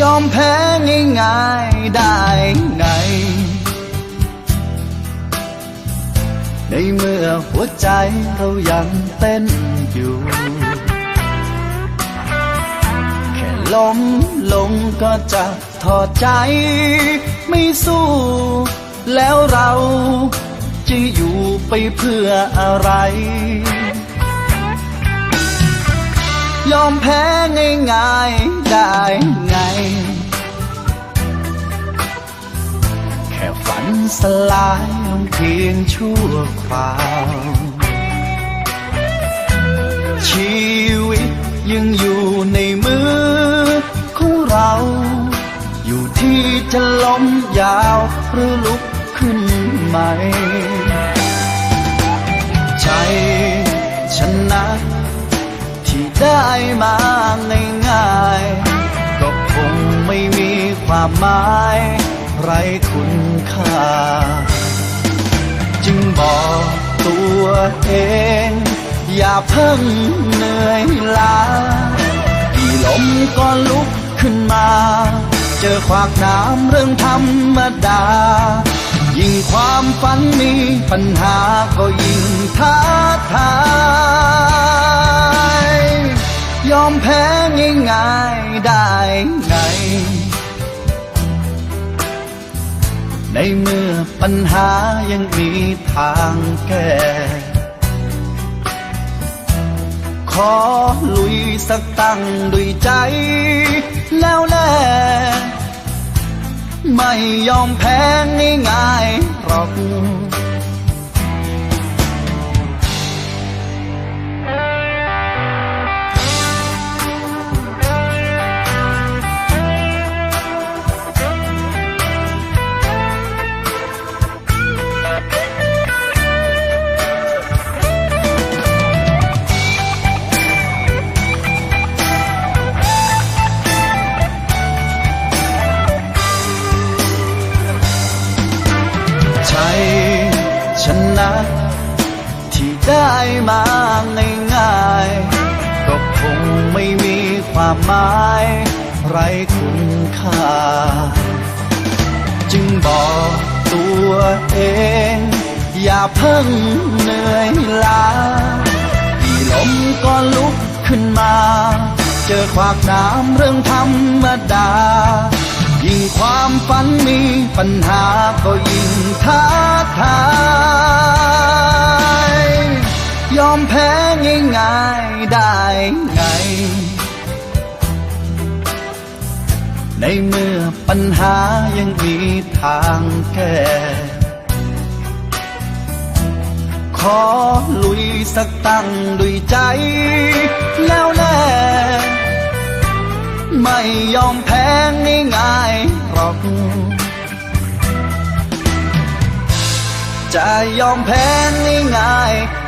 ยอมแพ้ง่ายๆได้ไง ในเมื่อหัวใจเรายังเต้นอยู่ แค่ล้มลงก็จะถอดใจ ไม่สู้ แล้วเราจะอยู่ไปเพื่ออะไร ยอมแพ้ง่ายๆได้ไง แค่ฝันสลายลงเพียงชั่วคราว ชีวิตยังอยู่ในมือของเรา อยู่ที่จะล้มยาวหรือลุกขึ้นใหม่ ได้มาง่ายๆก็คงไม่มีความหมายไรคุณค่า จึงบอกตัวเอง อย่าเพิ่งเหนื่อยล้ากี่ลมก็ลุกขึ้นมา เจอขวากน้ำเรื่องธรรมดา ยิ่งความฝันมีปัญหาก็ยิ่งท้าทาย ยอมแพ้ง่ายๆได้ไง ในเมื่อปัญหายังมีทางแก้ ขอลุยสักตั้งด้วยใจ แล้วแลไม่ยอมแพ้ง่ายๆหรอก ได้มาง่ายๆก็คงไม่มีความหมายไรคุณค่า จึงบอกตัวเอง อย่าเพิ่งเหนื่อยล้ากี่ลมก็ลุกขึ้นมา เจอขวากน้ำเรื่องธรรมดา ยิ่งความฝันมีปัญหาก็ยิ่งท้าทาย ยอมแพ้ง่ายๆได้ไง ในเมื่อปัญหายังมีทางแก้ ขอลุยสักตั้งด้วยใจ แล้วแลไม่ยอมแพ้ง่ายๆหรอกจะยอมแพ้ง่ายๆ